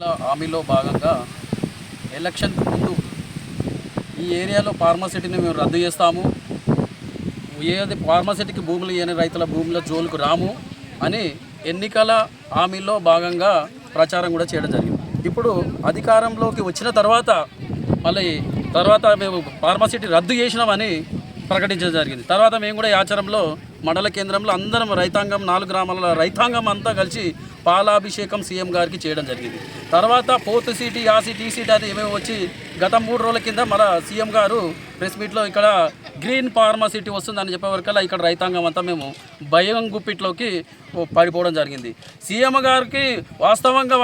హామీలో భాగంగా ఎలక్షన్ ముందు ఈ ఏరియాలో ఫార్మాసిటీని మేము రద్దు చేస్తాము. ఏది ఫార్మాసిటీకి భూములు ఇవ్వని రైతుల భూముల జోలుకు రాము అని ఎన్నికల హామీలో భాగంగా ప్రచారం కూడా చేయడం జరిగింది. ఇప్పుడు అధికారంలోకి వచ్చిన తర్వాత మళ్ళీ తర్వాత మేము ఫార్మాసిటీ రద్దు చేసినామని ప్రకటించడం జరిగింది. తర్వాత మేము కూడా ఈ ఆచారంలో మండల కేంద్రంలో అందరం రైతాంగం నాలుగు గ్రామాల రైతాంగం అంతా కలిసి పాలాభిషేకం సీఎం గారికి చేయడం జరిగింది. తర్వాత ఫోర్త్ సీటీ ఆ సీటీ ఈ సీట్ అది ఏమేమి వచ్చి గత మూడు రోజుల కింద మన సీఎం గారు ప్రెస్ మీట్లో ఇక్కడ గ్రీన్ ఫార్మాసిటీ వస్తుందని చెప్పేవరకల్లా ఇక్కడ రైతాంగం అంతా మేము భయం గుప్పిట్లోకి పడిపోవడం జరిగింది. సీఎం గారికి వాస్తవంగా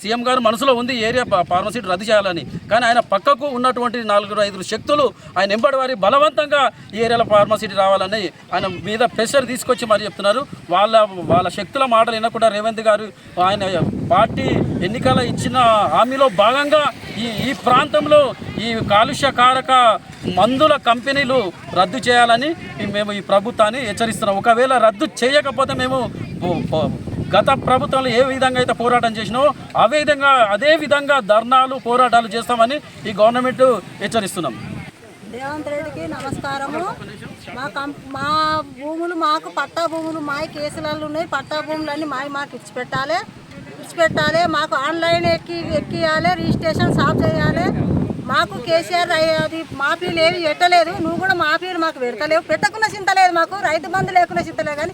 సీఎం గారు మనసులో ఉంది ఏరియా ఫా- ఫార్మసిటీ రద్దు చేయాలని. కానీ ఆయన పక్కకు ఉన్నటువంటి నాలుగు ఐదు శక్తులు ఆయన ఎంబడి వారి బలవంతంగా ఈ ఏరియాలో ఫార్మసిటీ రావాలని ఆయన మీద ప్రెషర్ తీసుకొచ్చి మరి చెప్తున్నారు. వాళ్ళ వాళ్ళ శక్తుల మాటలు వినకుండా రేవంత్ గారు ఆయన పార్టీ ఎన్నికల ఇచ్చిన హామీలో భాగంగా ఈ ఈ ప్రాంతంలో ఈ కాలుష్యకారక మందుల కంపెనీలు రద్దు చేయాలని మేము ఈ ప్రభుత్వాన్ని హెచ్చరిస్తున్నాం. ఒకవేళ రద్దు చేయకపోతే మేము గత ప్రభుత్వంలో ఏ విధంగా అయితే పోరాటం చేసినామో అదే విధంగా అదే విధంగా ధర్నాలు పోరాటాలు చేస్తామని ఈ గవర్నమెంట్ హెచ్చరిస్తున్నాం. రేవంత్ రెడ్డికి నమస్కారము. మా కం మా భూములు మాకు పట్టా భూములు మా కేసులలో ఉన్నాయి. పట్టా భూములన్నీ మావి మాకు ఇచ్చిపెట్టాలి. ఇచ్చిపెట్టాలి. మాకు ఆన్లైన్ ఎక్కి ఎక్కియాలి. రిజిస్ట్రేషన్ సాఫ్ చేయాలి. మాకు కేసీఆర్ రై- అది మాఫీలు ఏవి పెట్టలేదు నువ్వు కూడా మాఫీలు మాకు పెడతలేవు. పెట్టకుండా చింతలేదు మాకు. రైతు బంధు లేకుండా చింతలేదు కానీ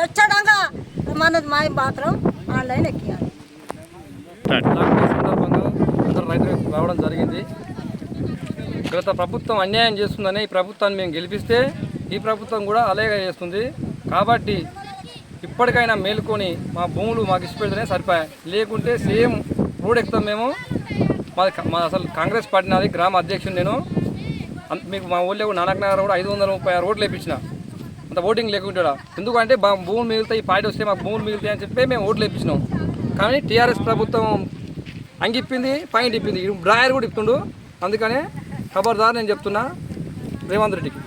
తచ్చడంగా మనది మా మాత్రం ఆన్లైన్ ఎక్కియాలి. రావడం జరిగింది. గత ప్రభుత్వం అన్యాయం చేస్తుందని ఈ ప్రభుత్వాన్ని మేము గెలిపిస్తే ఈ ప్రభుత్వం కూడా అలాగే చేస్తుంది. కాబట్టి ఇప్పటికైనా మేలుకొని మా భూములు మాకు ఇచ్చిపెడితేనే సరిపోయాయి. లేకుంటే సేమ్ రోడ్ ఎక్కుతాం మేము. మాది మా అసలు కాంగ్రెస్ పార్టీ నాది గ్రామ అధ్యక్షుడు నేను. అన్- మీకు మా ఊళ్ళో నానక్ నగర్ కూడా ఐదు వందల ముప్పై ఆరు రోడ్లు వేయించిన అంత ఓటింగ్ లేకుంటాడా? ఎందుకంటే మా భూములు మిగులుతాయి ఈ పార్టీ వస్తే మాకు భూములు మిగులుతాయి అని చెప్పి మేము ఓట్లు వేయించినాం కానీ టీఆర్ఎస్ ప్రభుత్వం అంగిప్పింది పైన ఇప్పింది డ్రాయర్ కూడా ఇప్తుండు అందుకనే ఖబర్దార్ నేను చెప్తున్నా రేవంత్ రెడ్డికి.